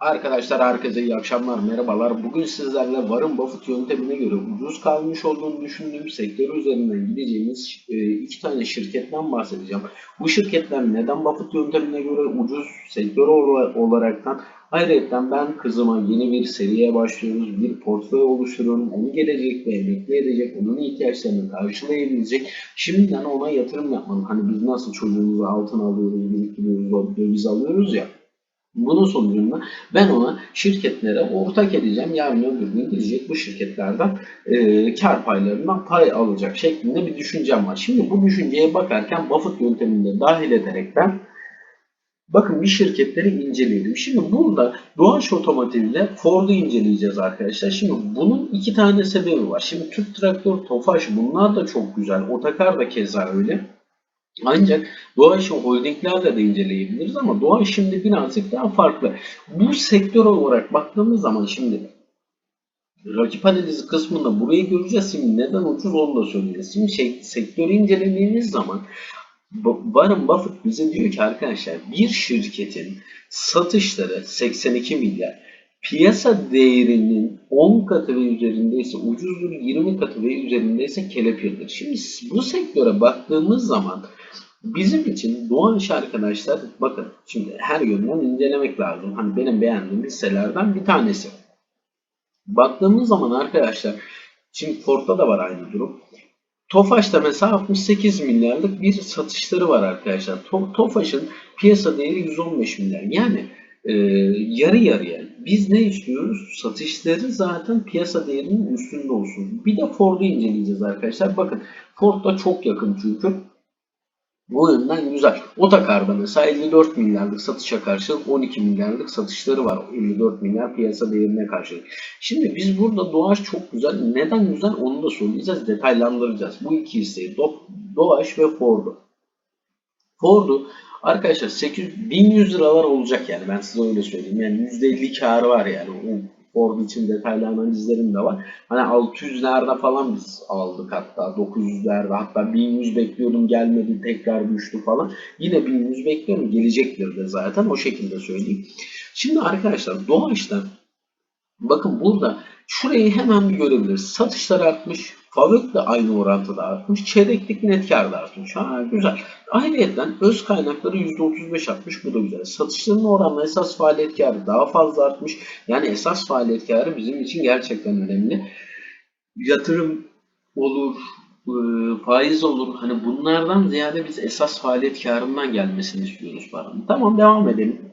Arkadaşlar herkese iyi akşamlar, merhabalar. Bugün sizlerle Warren Buffett yöntemine göre ucuz kalmış olduğunu düşündüğüm sektör üzerinden gideceğimiz e, iki tane şirketten bahsedeceğim. Bu şirketler neden Buffett yöntemine göre ucuz sektör ol- olaraktan Ayrıca ben kızıma yeni bir seriye başlıyoruz. Bir portföy oluşturuyorum. Onu gelecekte emekli edecek. Onun ihtiyaçlarını karşılayabilecek. Şimdiden ona yatırım yapmalı. Hani biz nasıl çocuğumuza altın alıyoruz, biriktiriyoruz, döviz alıyoruz ya. Bunun sonucunda ben ona şirketlere ortak edeceğim. Yarın öbür gün gidecek bu şirketlerden e, kar paylarından pay alacak şeklinde bir düşüncem var. Şimdi bu düşünceye bakarken Buffett yönteminde dahil ederek ben bakın bir şirketleri inceleyelim. Şimdi burada Doğaç Otomotiv ile Ford'u inceleyeceğiz arkadaşlar. Şimdi bunun iki tane sebebi var. Şimdi Türk Traktör, Tofaş bunlar da çok güzel. Otakar da keza öyle. Ancak Doğaç'ın holdinglerde de inceleyebiliriz ama Doğaç şimdi birazcık daha farklı. Bu sektör olarak baktığımız zaman şimdi rakip analizi kısmında burayı göreceğiz. Şimdi neden ucuz onu da söyleyeceğiz. Şimdi şey, sektörü incelediğimiz zaman Warren Buffett bize diyor ki arkadaşlar bir şirketin satışları 82 milyar piyasa değerinin 10 katı ve üzerindeyse ucuzdur 20 katı ve üzerindeyse kelepirdir. Şimdi bu sektöre baktığımız zaman bizim için doğan iş arkadaşlar bakın şimdi her yönden incelemek lazım. Hani benim beğendiğim hisselerden bir tanesi. Baktığımız zaman arkadaşlar şimdi Ford'da da var aynı durum. Tofaş'ta mesela 68 milyarlık bir satışları var arkadaşlar. To- Tofaş'ın piyasa değeri 115 milyar. Yani e, yarı yarıya. Biz ne istiyoruz? Satışları zaten piyasa değerinin üstünde olsun. Bir de Ford'u inceleyeceğiz arkadaşlar. Bakın Ford da çok yakın çünkü. Bu yönden güzel. Otokar'da mesela 54 milyarlık satışa karşılık 12 milyarlık satışları var. 54 milyar piyasa değerine karşılık. Şimdi biz burada Doğaç çok güzel. Neden güzel onu da söyleyeceğiz. Detaylandıracağız. Bu iki hisseyi Do Doğaç ve Ford'u. Ford'u arkadaşlar 800, 1100 liralar olacak yani ben size öyle söyleyeyim. Yani %50 karı var yani. O Ford için detaylı analizlerim de var. Hani 600'lerde falan biz aldık hatta 900'lerde hatta 1100 bekliyordum gelmedi tekrar düştü falan. Yine 1100 bekliyorum gelecektir de zaten o şekilde söyleyeyim. Şimdi arkadaşlar Doğaç'ta bakın burada şurayı hemen bir görebiliriz. Satışlar artmış. Fabrik de aynı orantıda artmış. Çeyreklik net kar da artmış. Ha güzel. Ayrıyeten öz kaynakları %35 artmış. Bu da güzel. Satışların oranla esas faaliyet karı daha fazla artmış. Yani esas faaliyet karı bizim için gerçekten önemli. Yatırım olur, e, faiz olur. Hani bunlardan ziyade biz esas faaliyet karından gelmesini istiyoruz paranın. Tamam devam edelim.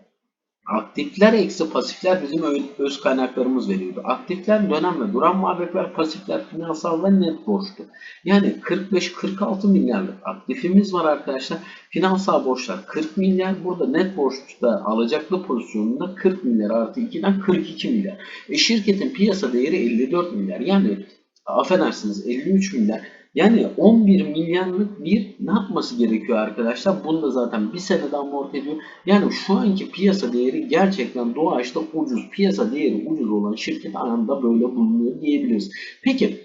Aktifler eksi pasifler bizim öz kaynaklarımız veriyordu. Aktifler dönem ve duran varlıklar, pasifler finansal ve net borçlu. Yani 45-46 milyarlık aktifimiz var arkadaşlar. Finansal borçlar 40 milyar. Burada net borçta alacaklı pozisyonunda 40 milyar artı 2'den 42 milyar. E şirketin piyasa değeri 54 milyar. Yani affedersiniz 53 milyar. Yani 11 milyarlık bir ne yapması gerekiyor arkadaşlar? Bunu da zaten bir senede amorti ediyor. Yani şu anki piyasa değeri gerçekten doğaçta ucuz. Piyasa değeri ucuz olan şirket anında böyle bulunuyor diyebiliriz. Peki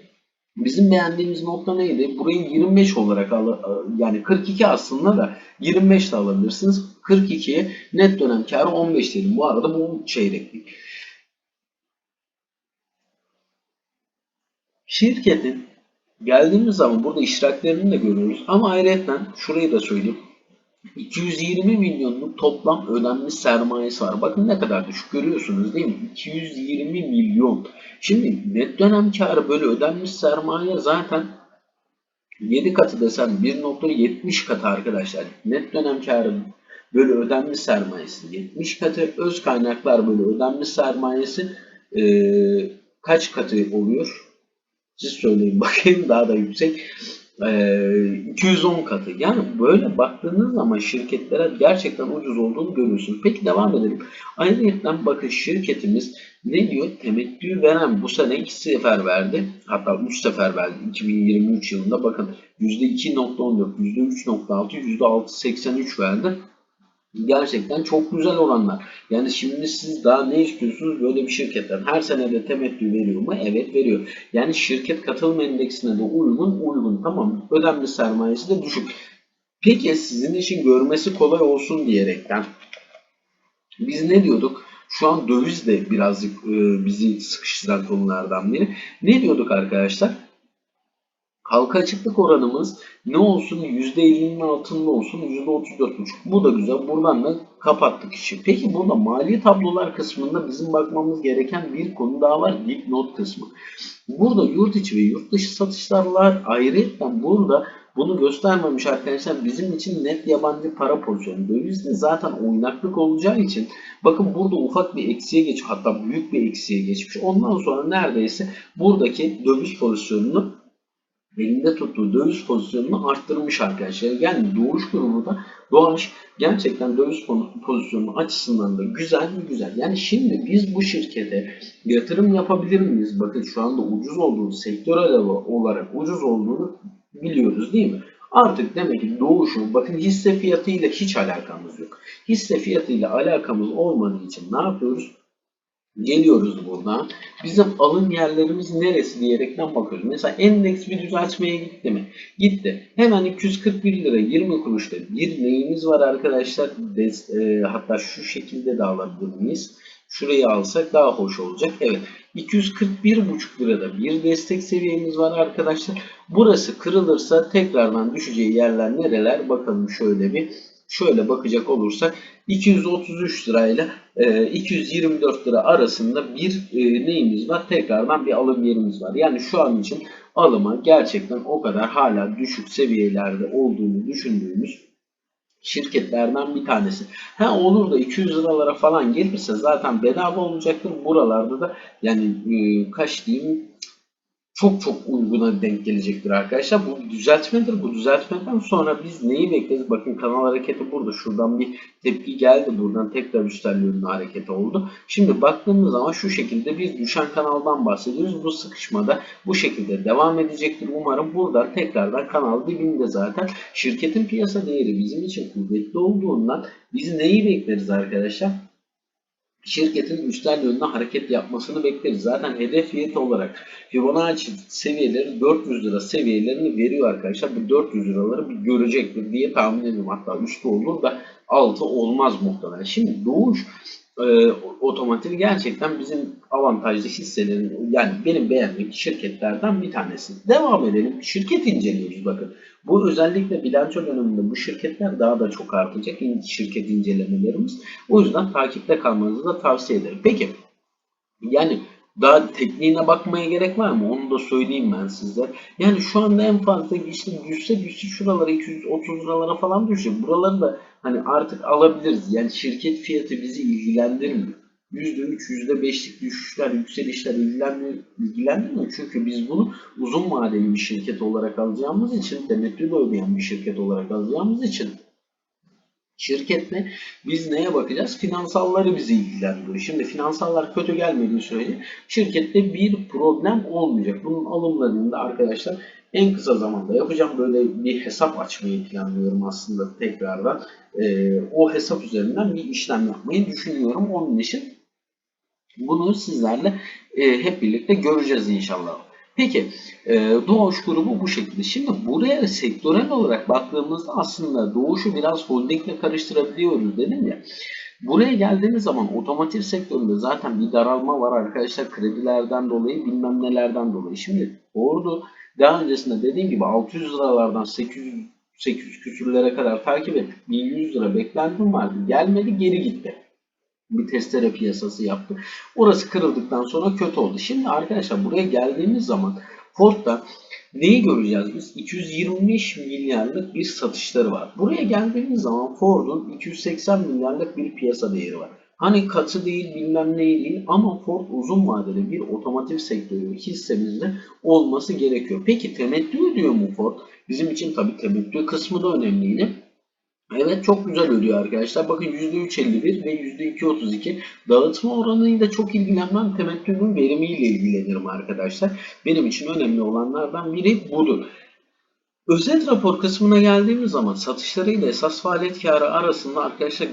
bizim beğendiğimiz nokta neydi? Burayı 25 olarak al yani 42 aslında da 25 de alabilirsiniz. 42'ye net dönem karı 15 dedim. Bu arada bu çeyreklik. Şirketin Geldiğimiz zaman burada iştiraklerini de görüyoruz. Ama ayrıca şurayı da söyleyeyim. 220 milyonluk toplam ödenmiş sermayesi var. Bakın ne kadar düşük görüyorsunuz değil mi? 220 milyon. Şimdi net dönem karı böyle ödenmiş sermaye zaten 7 katı desem 1.70 katı arkadaşlar. Net dönem karı böyle ödenmiş sermayesi 70 katı. Öz kaynaklar böyle ödenmiş sermayesi ee, kaç katı oluyor? Siz söyleyin bakayım daha da yüksek. Ee, 210 katı. Yani böyle baktığınız zaman şirketlere gerçekten ucuz olduğunu görüyorsunuz. Peki devam edelim. Ayrıca bakın şirketimiz ne diyor? Temettü veren bu sene iki sefer verdi. Hatta 3 sefer verdi. 2023 yılında bakın %2.14, %3.6, %6.83 verdi gerçekten çok güzel olanlar. Yani şimdi siz daha ne istiyorsunuz böyle bir şirketten? Her sene de temettü veriyor mu? Evet veriyor. Yani şirket katılım endeksine de uygun uygun. Tamam ödenmiş sermayesi de düşük. Peki sizin için görmesi kolay olsun diyerekten biz ne diyorduk? Şu an döviz de birazcık e, bizi sıkıştıran konulardan biri. Ne diyorduk arkadaşlar? Halka açıklık oranımız ne olsun? %50'nin altında olsun %34,5. Bu da güzel. Buradan da kapattık işi. Peki burada mali tablolar kısmında bizim bakmamız gereken bir konu daha var. Dipnot kısmı. Burada yurt içi ve yurt dışı satışlarlar ayrıca burada bunu göstermemiş arkadaşlar bizim için net yabancı para pozisyonu. Dövizde zaten oynaklık olacağı için bakın burada ufak bir eksiye geç hatta büyük bir eksiye geçmiş. Ondan sonra neredeyse buradaki döviz pozisyonunu elinde tuttuğu döviz pozisyonunu arttırmış arkadaşlar. Yani Doğuş grubu da Doğaç gerçekten döviz pozisyonu açısından da güzel mi güzel. Yani şimdi biz bu şirkete yatırım yapabilir miyiz? Bakın şu anda ucuz olduğunu, sektörel olarak ucuz olduğunu biliyoruz değil mi? Artık demek ki doğuşun bakın hisse fiyatıyla hiç alakamız yok. Hisse fiyatıyla alakamız olmadığı için ne yapıyoruz? Geliyoruz buradan. Bizim alım yerlerimiz neresi diyerekten bakıyoruz. Mesela endeks bir düzeltmeye gitti mi? Gitti. Hemen 241 lira 20 kuruşta bir neyimiz var arkadaşlar? Des, e, hatta şu şekilde de alabilir miyiz? Şurayı alsak daha hoş olacak. Evet. 241,5 lirada bir destek seviyemiz var arkadaşlar. Burası kırılırsa tekrardan düşeceği yerler nereler? Bakalım şöyle bir. Şöyle bakacak olursak 233 lirayla 224 lira arasında bir e, neyimiz var? Tekrardan bir alım yerimiz var. Yani şu an için alıma gerçekten o kadar hala düşük seviyelerde olduğunu düşündüğümüz şirketlerden bir tanesi. Ha olur da 200 liralara falan gelirse zaten bedava olacaktır. Buralarda da yani e, kaç diyeyim çok çok uyguna denk gelecektir arkadaşlar. Bu düzeltmedir. Bu düzeltmeden sonra biz neyi bekleriz? Bakın kanal hareketi burada. Şuradan bir tepki geldi. Buradan tekrar üstel yönlü hareket oldu. Şimdi baktığımız zaman şu şekilde bir düşen kanaldan bahsediyoruz. Bu sıkışmada bu şekilde devam edecektir. Umarım buradan tekrardan kanal dibinde zaten şirketin piyasa değeri bizim için kuvvetli olduğundan biz neyi bekleriz arkadaşlar? Şirketin üstel yönde hareket yapmasını bekleriz. Zaten hedef fiyatı olarak Fibonacci seviyeleri 400 lira seviyelerini veriyor arkadaşlar. Bu 400 liraları bir görecektir diye tahmin ediyorum. Hatta üstü olur da altı olmaz muhtemelen. Şimdi Doğuş e, otomotiv gerçekten bizim avantajlı hisselerin yani benim beğendiğim şirketlerden bir tanesi. Devam edelim. Şirket inceliyoruz bakın. Bu özellikle bilanço döneminde bu şirketler daha da çok artacak şirket incelemelerimiz. O yüzden takipte kalmanızı da tavsiye ederim. Peki yani daha tekniğine bakmaya gerek var mı? Onu da söyleyeyim ben size. Yani şu anda en fazla işte düşse düşse şuralara 230 liralara falan düşecek. Buraları da hani artık alabiliriz. Yani şirket fiyatı bizi ilgilendirmiyor. %3, %5'lik düşüşler, yükselişler ilgilenmiyor. Çünkü biz bunu uzun vadeli bir şirket olarak alacağımız için, temettü ödeyen bir şirket olarak alacağımız için şirketle biz neye bakacağız? Finansalları bizi ilgilendiriyor. Şimdi finansallar kötü gelmediği sürece şirkette bir problem olmayacak. Bunun alımlarını da arkadaşlar en kısa zamanda yapacağım. Böyle bir hesap açmayı planlıyorum aslında tekrardan. Ee, o hesap üzerinden bir işlem yapmayı düşünüyorum. Onun için bunu sizlerle e, hep birlikte göreceğiz inşallah. Peki e, Doğuş grubu bu şekilde. Şimdi buraya sektörel olarak baktığımızda aslında Doğuş'u biraz holdingle karıştırabiliyoruz dedim ya. Buraya geldiğiniz zaman otomotiv sektöründe zaten bir daralma var arkadaşlar kredilerden dolayı bilmem nelerden dolayı. Şimdi ordu daha öncesinde dediğim gibi 600 liralardan 800 800 küsürlere kadar takip ettik. 1100 lira beklentim vardı. Gelmedi geri gitti bir testere piyasası yaptı. Orası kırıldıktan sonra kötü oldu. Şimdi arkadaşlar buraya geldiğimiz zaman Ford'da neyi göreceğiz biz? 225 milyarlık bir satışları var. Buraya geldiğimiz zaman Ford'un 280 milyarlık bir piyasa değeri var. Hani katı değil bilmem ne değil ama Ford uzun vadeli bir otomotiv sektörü hissemizde olması gerekiyor. Peki temettü ödüyor mu Ford? Bizim için tabii temettü kısmı da önemliydi. Evet çok güzel ödüyor arkadaşlar. Bakın %3.51 ve %2.32 dağıtma oranıyla çok ilgilenmem. Temettünün verimiyle ilgilenirim arkadaşlar. Benim için önemli olanlardan biri budur. Özet rapor kısmına geldiğimiz zaman satışlarıyla esas faaliyet karı arasında arkadaşlar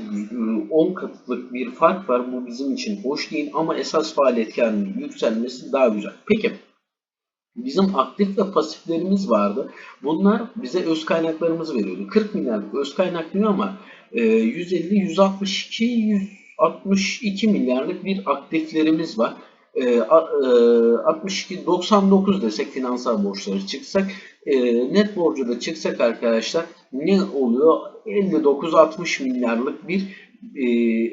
10 katlık bir fark var. Bu bizim için hoş değil ama esas faaliyet karının yükselmesi daha güzel. Peki Bizim aktif ve pasiflerimiz vardı. Bunlar bize öz kaynaklarımızı veriyordu. 40 milyarlık öz kaynak diyor ama 150, 162, 62 milyarlık bir aktiflerimiz var. E, a- e, 62 99 desek finansal borçları çıksak e, net borcu da çıksak arkadaşlar ne oluyor? 59-60 milyarlık bir e,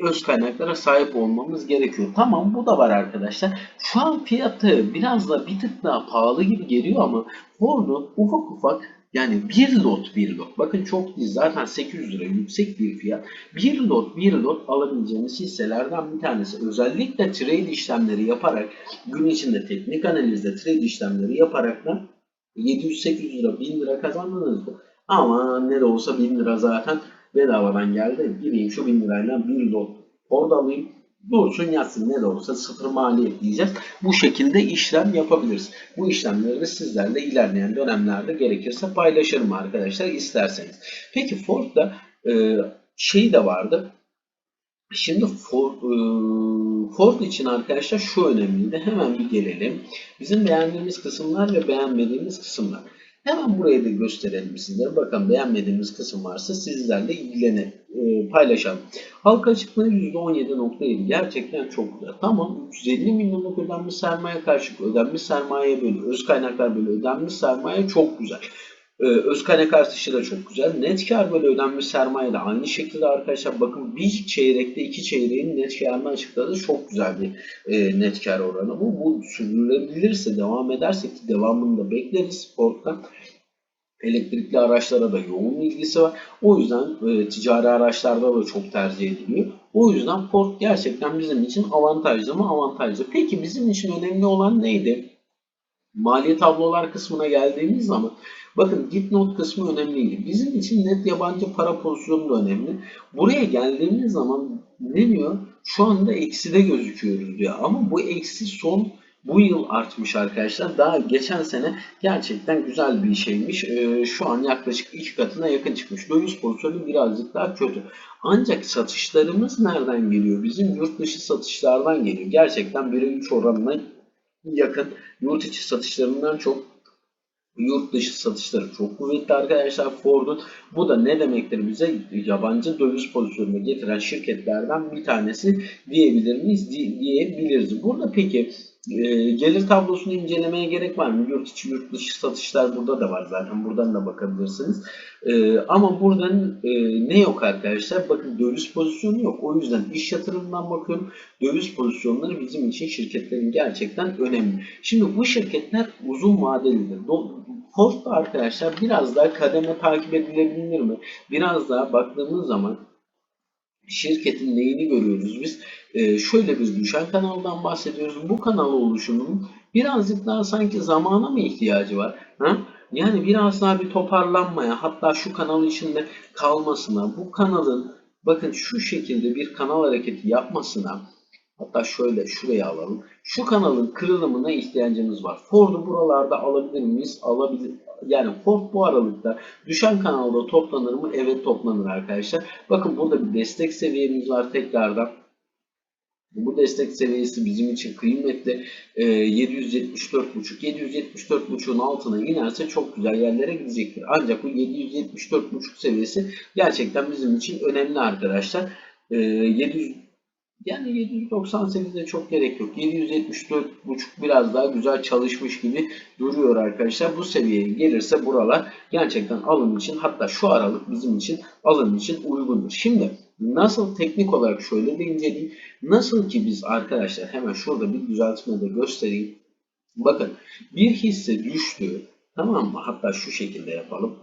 öz kaynaklara sahip olmamız gerekiyor. Tamam bu da var arkadaşlar. Şu an fiyatı biraz da bir tık daha pahalı gibi geliyor ama Ford'u ufak ufak yani bir lot bir lot. Bakın çok değil zaten 800 lira yüksek bir fiyat. Bir lot bir lot alabileceğiniz hisselerden bir tanesi. Özellikle trade işlemleri yaparak gün içinde teknik analizde trade işlemleri yaparak da 700-800 lira 1000 lira kazandınız mı? Ama ne de olsa 1000 lira zaten bedavadan geldi. Gideyim şu 1000 lirayla bir lot orada alayım. Dursun yatsın ne de olsa sıfır maliyet diyeceğiz. Bu şekilde işlem yapabiliriz. Bu işlemleri sizlerle ilerleyen dönemlerde gerekirse paylaşırım arkadaşlar isterseniz. Peki Ford'da e, şey de vardı. Şimdi Ford, e, Ford için arkadaşlar şu önemliydi. Hemen bir gelelim. Bizim beğendiğimiz kısımlar ve beğenmediğimiz kısımlar. Hemen burayı da gösterelim sizlere. Bakın beğenmediğimiz kısım varsa sizlerle ilgilenelim, e, paylaşalım. Halka açıklığı %17.7 gerçekten çok güzel. Tamam 350 milyonluk ödenmiş sermaye karşılık ödenmiş sermaye bölü öz kaynaklar bölü ödenmiş sermaye çok güzel. Ee, öz da çok güzel. Net kar bölü ödenmiş sermaye de aynı şekilde arkadaşlar bakın bir çeyrekte iki çeyreğin net karını açıkladı. Çok güzel bir e, net kar oranı bu. Bu sürdürülebilirse devam ederse ki devamını da bekleriz Ford'dan. Elektrikli araçlara da yoğun ilgisi var. O yüzden e, ticari araçlarda da çok tercih ediliyor. O yüzden Ford gerçekten bizim için avantajlı mı? Avantajlı. Peki bizim için önemli olan neydi? Maliye tablolar kısmına geldiğimiz zaman bakın dipnot kısmı önemliydi. Bizim için net yabancı para pozisyonu da önemli. Buraya geldiğimiz zaman ne diyor? Şu anda ekside gözüküyoruz diyor. Ama bu eksi son bu yıl artmış arkadaşlar. Daha geçen sene gerçekten güzel bir şeymiş. Ee, şu an yaklaşık iki katına yakın çıkmış. Döviz pozisyonu birazcık daha kötü. Ancak satışlarımız nereden geliyor? Bizim yurt dışı satışlardan geliyor. Gerçekten 1'e 3 oranına yakın yurt içi satışlarından çok yurt dışı satışları çok kuvvetli arkadaşlar Ford'un. Bu da ne demektir bize? Yabancı döviz pozisyonuna getiren şirketlerden bir tanesi diyebilir miyiz? Di- diyebiliriz. Burada peki e, gelir tablosunu incelemeye gerek var mı? Yurt içi yurt dışı satışlar burada da var zaten. Buradan da bakabilirsiniz. E, ama buradan e, ne yok arkadaşlar? Bakın döviz pozisyonu yok. O yüzden iş yatırımından bakıyorum. Döviz pozisyonları bizim için şirketlerin gerçekten önemli. Şimdi bu şirketler uzun vadelidir. Do- arkadaşlar biraz daha kademe takip edilebilir mi? Biraz daha baktığımız zaman şirketin neyini görüyoruz biz? Ee, şöyle bir düşen kanaldan bahsediyoruz. Bu kanal oluşumunun birazcık daha sanki zamana mı ihtiyacı var? Ha? Yani biraz daha bir toparlanmaya hatta şu kanal içinde kalmasına, bu kanalın bakın şu şekilde bir kanal hareketi yapmasına hatta şöyle şuraya alalım. Şu kanalın kırılımına ihtiyacımız var. Ford'u buralarda alabilir miyiz? Alabilir. Yani Ford bu aralıkta düşen kanalda toplanır mı? Evet toplanır arkadaşlar. Bakın burada bir destek seviyemiz var tekrardan. Bu destek seviyesi bizim için kıymetli. Ee, 774.5 774.5'un altına inerse çok güzel yerlere gidecektir. Ancak bu 774.5 seviyesi gerçekten bizim için önemli arkadaşlar. Ee, 700 yani 798'de çok gerek yok. 774.5 biraz daha güzel çalışmış gibi duruyor arkadaşlar. Bu seviyeye gelirse buralar gerçekten alım için hatta şu aralık bizim için alım için uygundur. Şimdi nasıl teknik olarak şöyle de inceleyeyim. Nasıl ki biz arkadaşlar hemen şurada bir düzeltme de göstereyim. Bakın bir hisse düştü. Tamam mı? Hatta şu şekilde yapalım.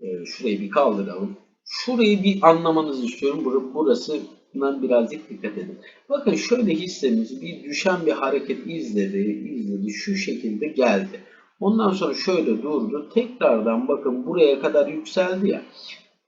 Ee, şurayı bir kaldıralım. Şurayı bir anlamanızı istiyorum. Bur- Burası Bundan birazcık dikkat edin. Bakın şöyle hissemiz bir düşen bir hareket izledi, izledi. Şu şekilde geldi. Ondan sonra şöyle durdu. Tekrardan bakın buraya kadar yükseldi ya.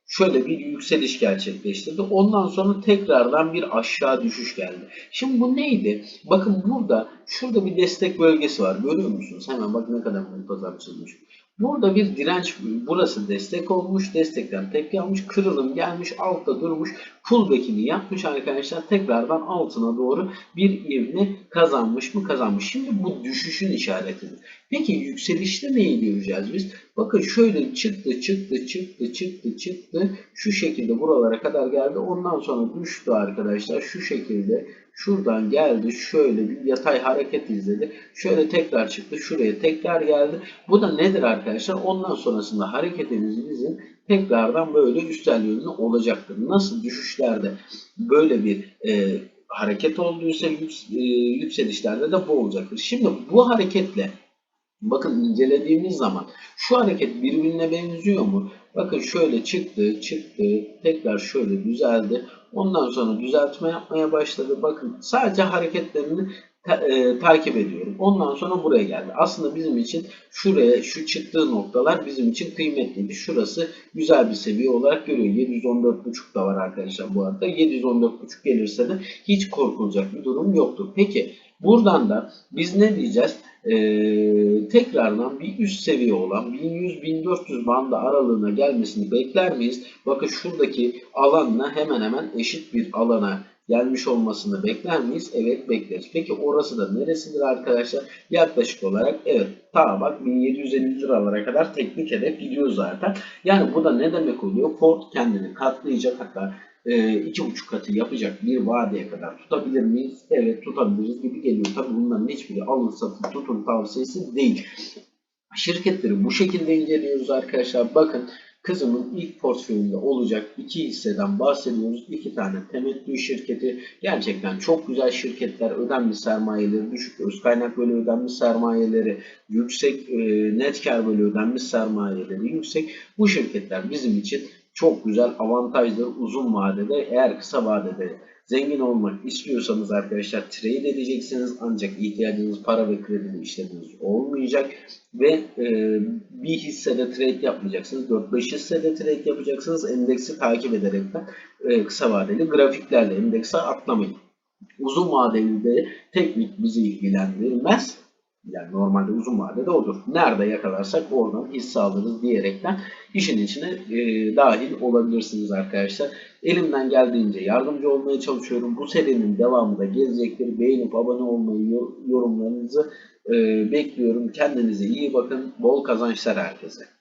Şöyle bir yükseliş gerçekleştirdi. Ondan sonra tekrardan bir aşağı düşüş geldi. Şimdi bu neydi? Bakın burada şurada bir destek bölgesi var. Görüyor musunuz? Hemen bak ne kadar muntazam çizmiş. Burada bir direnç, burası destek olmuş, destekten tepki almış, kırılım gelmiş, altta durmuş, pullback'ini yapmış arkadaşlar. Tekrardan altına doğru bir ivme kazanmış mı? Kazanmış. Şimdi bu düşüşün işaretidir. Peki yükselişte neyi göreceğiz biz? Bakın şöyle çıktı çıktı çıktı çıktı çıktı şu şekilde buralara kadar geldi. Ondan sonra düştü arkadaşlar şu şekilde şuradan geldi şöyle bir yatay hareket izledi. Şöyle tekrar çıktı şuraya tekrar geldi. Bu da nedir arkadaşlar? Ondan sonrasında hareketimiz bizim tekrardan böyle üstel yönlü olacaktır. Nasıl düşüşlerde böyle bir e, hareket olduysa yüks- e, yükselişlerde de bu olacaktır. Şimdi bu hareketle bakın incelediğimiz zaman şu hareket birbirine benziyor mu? Bakın şöyle çıktı, çıktı, tekrar şöyle düzeldi. Ondan sonra düzeltme yapmaya başladı. Bakın sadece hareketlerini e, takip ediyorum. Ondan sonra buraya geldi. Aslında bizim için şuraya, şu çıktığı noktalar bizim için kıymetliydi. Şurası güzel bir seviye olarak görüyor. 714.5 da var arkadaşlar bu arada. 714.5 gelirse de hiç korkulacak bir durum yoktur. Peki buradan da biz ne diyeceğiz? Ee, tekrardan bir üst seviye olan 1100-1400 bandı aralığına gelmesini bekler miyiz? Bakın şuradaki alanla hemen hemen eşit bir alana gelmiş olmasını bekler miyiz? Evet bekleriz. Peki orası da neresidir arkadaşlar? Yaklaşık olarak evet ta bak 1750 liralara kadar teknik hedef gidiyor zaten. Yani bu da ne demek oluyor? Ford kendini katlayacak hatta e, iki buçuk katı yapacak bir vadeye kadar tutabilir miyiz? Evet tutabiliriz gibi geliyor. Tabii bunların hiçbiri alın satın tutun tavsiyesi değil. Şirketleri bu şekilde inceliyoruz arkadaşlar. Bakın kızımın ilk portföyünde olacak iki hisseden bahsediyoruz. İki tane temettü şirketi. Gerçekten çok güzel şirketler. Ödenmiş sermayeleri düşük. Öz kaynak böyle ödenmiş sermayeleri yüksek. E, net kar böyle ödenmiş sermayeleri yüksek. Bu şirketler bizim için çok güzel avantajdır uzun vadede. Eğer kısa vadede zengin olmak istiyorsanız arkadaşlar trade edeceksiniz ancak ihtiyacınız para ve kredi işleminiz olmayacak ve e, bir hissede trade yapmayacaksınız. 4-5 hissede trade yapacaksınız. Endeksi takip ederekten e, kısa vadeli grafiklerle endekse atlamayın. Uzun vadeli de teknik bizi ilgilendirmez. Yani normalde uzun vadede odur. Nerede yakalarsak oradan hisse alırız diyerekten işin içine e, dahil olabilirsiniz arkadaşlar. Elimden geldiğince yardımcı olmaya çalışıyorum. Bu serinin devamı da gelecektir. Beğenip abone olmayı, yor- yorumlarınızı bekliyorum. Kendinize iyi bakın. Bol kazançlar herkese.